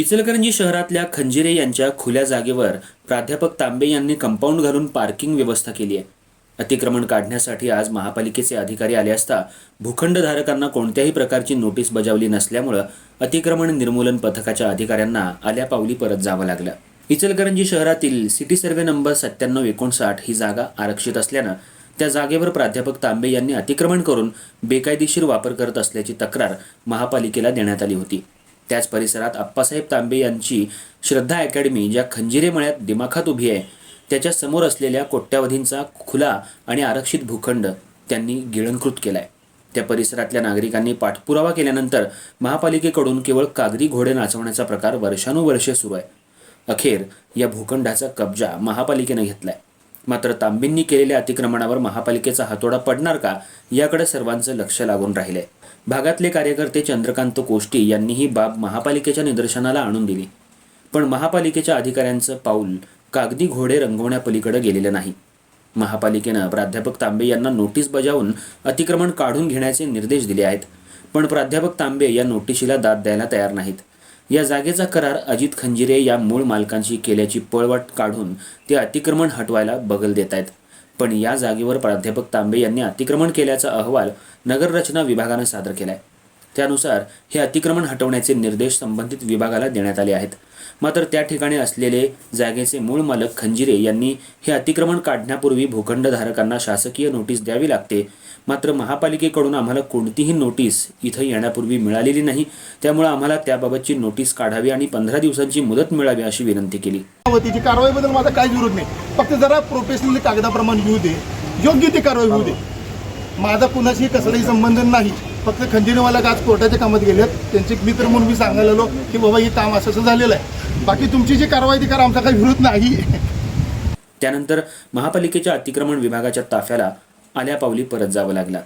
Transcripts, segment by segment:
इचलकरंजी शहरातल्या खंजिरे यांच्या खुल्या जागेवर प्राध्यापक तांबे यांनी कंपाऊंड घालून पार्किंग व्यवस्था केली आहे. अतिक्रमण काढण्यासाठी आज महापालिकेचे अधिकारी आले असता भूखंडधारकांना कोणत्याही प्रकारची नोटीस बजावली नसल्यामुळं अतिक्रमण निर्मूलन पथकाच्या अधिकाऱ्यांना आल्या पावली परत जावं लागलं. इचलकरंजी शहरातील सिटी सर्व्हे नंबर सत्त्याण्णव एकोणसाठ ही जागा आरक्षित असल्यानं त्या जागेवर प्राध्यापक तांबे यांनी अतिक्रमण करून बेकायदेशीर वापर करत असल्याची तक्रार महापालिकेला देण्यात आली होती. त्याच परिसरात आप्पासाहेब तांबे यांची श्रद्धा अकॅडमी ज्या खंजिरे मळ्यात दिमाखात उभी आहे त्याच्यासमोर असलेल्या कोट्यावधींचा खुला आणि आरक्षित भूखंड त्यांनी गिळंकृत केलाय. त्या परिसरातल्या नागरिकांनी पाठपुरावा केल्यानंतर महापालिकेकडून केवळ कागदी घोडे नाचवण्याचा प्रकार वर्षानुवर्षे सुरू आहे. अखेर या भूखंडाचा कब्जा महापालिकेनं घेतलाय. मात्र तांबेंनी केलेल्या अतिक्रमणावर महापालिकेचा हातोडा पडणार का याकडे सर्वांचं लक्ष लागून राहिले. भागातले कार्यकर्ते चंद्रकांत कोष्टी यांनी ही बाब महापालिकेच्या निदर्शनाला आणून दिली. पण महापालिकेच्या अधिकाऱ्यांचं पाऊल कागदी घोडे रंगवण्यापलीकडे गेलेलं नाही. महापालिकेनं प्राध्यापक तांबे यांना नोटीस बजावून अतिक्रमण काढून घेण्याचे निर्देश दिले आहेत. पण प्राध्यापक तांबे या नोटिशीला दाद द्यायला तयार नाहीत. या जागेचा करार अजित खंजिरे या मूळ मालकांशी केल्याची पळवाट काढून ते अतिक्रमण हटवायला बगल देत आहेत पण या जागेवर प्राध्यापक तांबे यांनी अतिक्रमण केल्याचा अहवाल नगररचना विभागानं सादर केलाय. त्यानुसार हे अतिक्रमण हटवण्याचे निर्देश संबंधित विभागाला देण्यात आले आहेत. मात्र त्या ठिकाणी असलेले जागेचे मूळ मालक खंजिरे यांनी हे अतिक्रमण काढण्यापूर्वी भूखंडधारकांना शासकीय नोटीस द्यावी लागते. मात्र महापालिकेकडून आम्हाला कोणतीही नोटीस इथं येण्यापूर्वी मिळालेली नाही. त्यामुळे आम्हाला त्याबाबतची नोटीस काढावी आणि पंधरा दिवसांची मुदत मिळावी अशी विनंती केली. वतीची कारवाईबद्दल माझा काहीच विरोध नाही. फक्त जरा प्रोफेशनली कागदाप्रमाणे येऊ दे. योग्य ती कारवाई होऊ दे. माझा कुणाशी कसलाही संबंध नाही. फक्त खंजिरीवाला आज कोर्टाच्या कामात गेलेत त्यांचे एक मित्र म्हणून मी सांगायला आलो की बाबा हे काम असं असं झालेलं आहे. बाकी तुमची जी कारवाई ती करा आमचा काही विरोध नाही. त्यानंतर महापालिकेच्या अतिक्रमण विभागाच्या ताफ्याला आल्या पावली परत जावं लागला.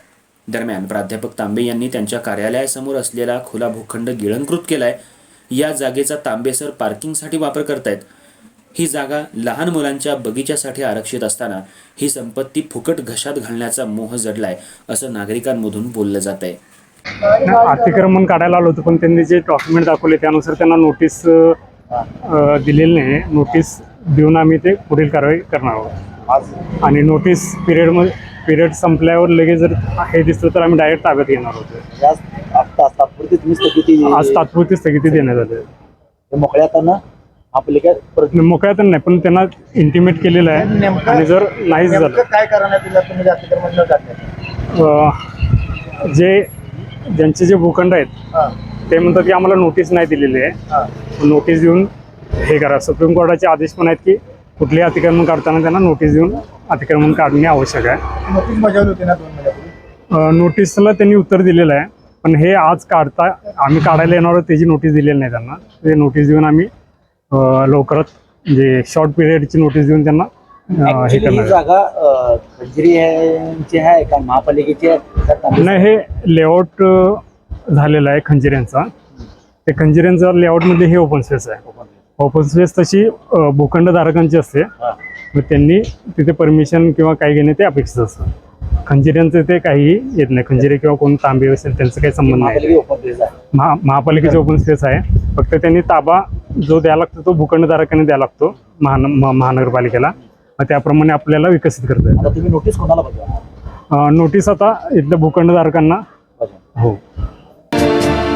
दरम्यान प्राध्यापक तांबे यांनी त्यांच्या कार्यालयासमोर असलेला खुला भूखंड गिळंकृत केलाय. या जागेचा तांबेसर पार्किंगसाठी वापर करतायत. ही जागा लहान मुलांच्या बगीच्यासाठी आरक्षित असताना ही संपत्ती फुकट घशात घालण्याचा मोह जडलाय असं नागरिकांमधून बोललं जात आहे अतिक्रमण काढायला आलो होतो पण त्यांनी जे डॉक्युमेंट दाखवले त्यानुसार त्यांना नोटीस दिलेली नाही. नोटीस देऊन आम्ही ते पुढील कारवाई करणार आहोत. आणि नोटीस पिरियडमध्ये पिरियड संपल्यावर लगेच जर हे दिसलं तर आम्ही डायरेक्ट ताब्यात घेणार होतो याच आता तात्पुरती तुम्ही स्थगिती आज तात्पुरती स्थगिती देण्यात आली आहे. मोकळ्या आपले काय परत मोकळ्या तर नाही पण त्यांना इंटिमेट केलेलं आहे. आणि जर नाहीच झालं नेमकं काय करण्यात दिलं तुम्ही न अ, जे ज्यांचे जे भूखंड आहेत हां. ते म्हणतात की आम्हाला नोटीस नाही दिलेली आहे. हां. नोटीस देऊन हे करा. सुप्रीम कोर्टाचे आदेश पण आहेत की कुठलेही अतिक्रमण काढताना त्यांना नोटीस देऊन अतिक्रमण काढणे आवश्यक आहे. नोटीस बजावली होती ना दोन महिन्यापूर्वी? अ, नोटीसला त्यांनी उत्तर दिलेलं आहे. पण हे आज काढता आम्ही काढायला येणार आहोत त्याची नोटीस दिलेली नाही त्यांना. ते नोटीस देऊन आम्ही अ, लवकरच म्हणजे शॉर्ट पिरियडची नोटीस देऊन त्यांना अ, हे Actually करणार ही. जागा अं, खंजिरी यांची आहे का? महापालिकेची आहे? का तांबे- नाही हे लेआउट झालेलं आहे खंजिऱ्यांचा. ते खंजिऱ्यांचा लेआउटमध्ये हे ओपन स्पेस आहे. ओपन स्पेस तशी अ, भूखंडधारकांची असते. हां. मग त्यांनी तिथे परमिशन किंवा काही घेणे ते अपेक्षित असतं. खंजिऱ्यांचं ते काहीही येत नाही. खंजिरे किंवा कोण तांबे असेल त्यांचं काही संबंध नाही. महापालिका ओपन प्लेस आहे. महा महापालिकेचे ओपन स्पेस आहे. फक्त त्यांनी ताबा जो द्यावा लागतो तो भूखंडधारकाने द्यावा लागतो महान महानगरपालिकेला. मग त्याप्रमाणे आपल्याला विकसित करता आता तुम्ही नोटीस कोणाला नोटीस आता इथल्या भूखंडधारकांना. हो.